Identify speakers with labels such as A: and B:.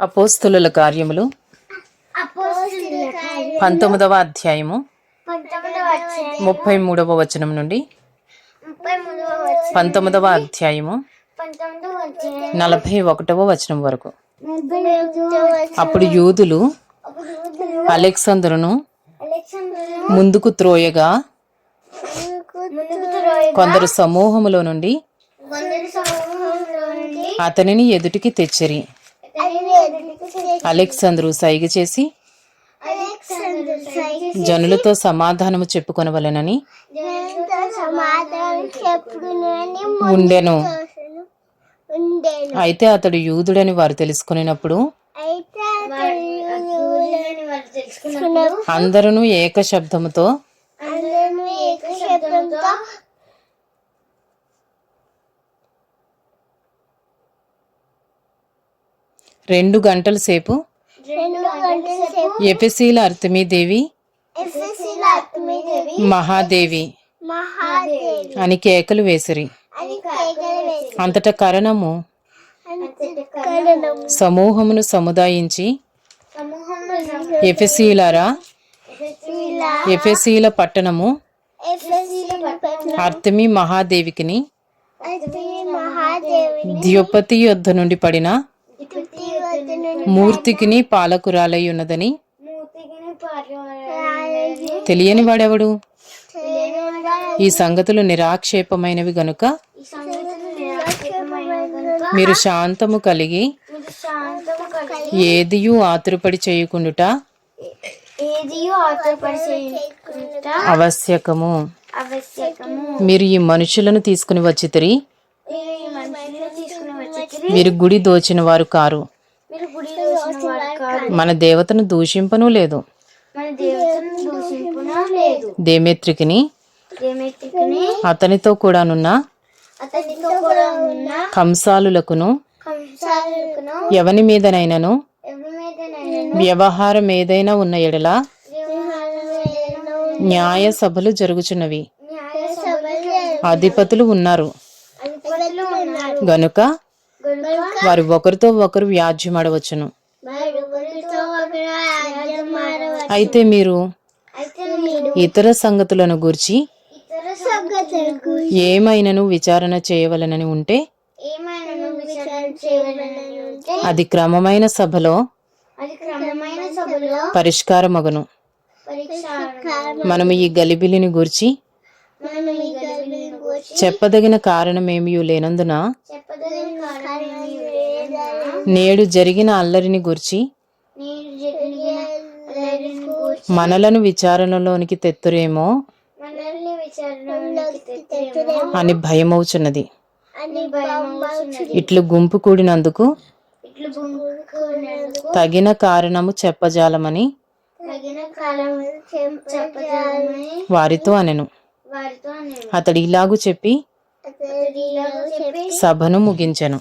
A: అపోస్తుల కార్యములు పంతొమ్మిదవ అధ్యాయము ముప్పై మూడవ వచనం నుండి పంతొమ్మిదవ అధ్యాయము నలభై ఒకటవ వచనం వరకు. అప్పుడు యూదులు అలెక్సందరును ముందుకు త్రోయగా కొందరు సమూహములో నుండి అతనిని ఎదుటికి తెచ్చిరి. అలెక్సందరు సైగ చేసి జనులతో సమాధానము చెప్పుకొనవలెనని ఉండెను.
B: ఉండేను
A: అయితే అతడు యూదుడని వారు తెలుసుకున్నప్పుడు అందరూ ఏక శబ్దముతో
B: అందరూ ఏక శబ్దంతో
A: రెండు గంటల సేపు. ఎఫెసీల అర్తమీదేవి. మహాదేవి. అని కేకలు వేసిరి. అంతట కరణము. సమూహమును సముదాయించి. ఎఫెసీలరా ఎఫెసీల పట్టణము. అర్తమి మహాదేవికిని. ద్యోపతి యొద్ద నుండి పడిన మూర్తికిని పాలకురాలై ఉన్నదని తెలియని వాడెవడు? ఈ సంగతులు నిరాక్షేపమైనవి గనుక మీరు శాంతము కలిగి ఏదియు ఆతురపడి చేయకుండుట ఆవశ్యకము
B: ఆవశ్యకము
A: మీరు ఈ మనుషులను తీసుకుని వచ్చితిరి.
B: మీరు ఈ మనుషులను తీసుకుని వచ్చి
A: మీరు గుడి దోచిన వారు కారు. మన దేవతను దూషింపను లేదు.
B: మన దేవతను దూషింపున లేదు.
A: దేమేత్రికిని అతనితో కూడానున్న
B: అతనితో కూడా ఉన్న
A: కంసాలులకును ఎవని మీదనైనను వ్యవహారం ఏదైనా ఉన్న ఎడల న్యాయ సభలు జరుగుచున్నవి.
B: న్యాయ సభలు
A: అధిపతులు ఉన్నారు. గనుక వారు ఒకరితో ఒకరు వ్యాజ్యమాడవచ్చును. అయితే మీరు ఇతర సంగతులను గూర్చి ఏమైనను విచారణ చేయవలనని ఉంటే అది క్రమమైన సభలో పరిష్కారమగును. మనము ఈ గలిబిలిని గూర్చి
B: మనం ఈ గర్భిణి గురించి
A: చెప్పదగిన కారణమేమీ లేనందున నేడు జరిగిన అల్లరిని గూర్చి మనలను విచారణలోనికి తెత్తురేమో అని భయమవుచున్నది. ఇట్లు గుంపు కూడినందుకు తగిన కారణము చెప్పజాలమని వారితో అనెను. అతడు ఇలాగు చెప్పి
B: సభను ముగించెను.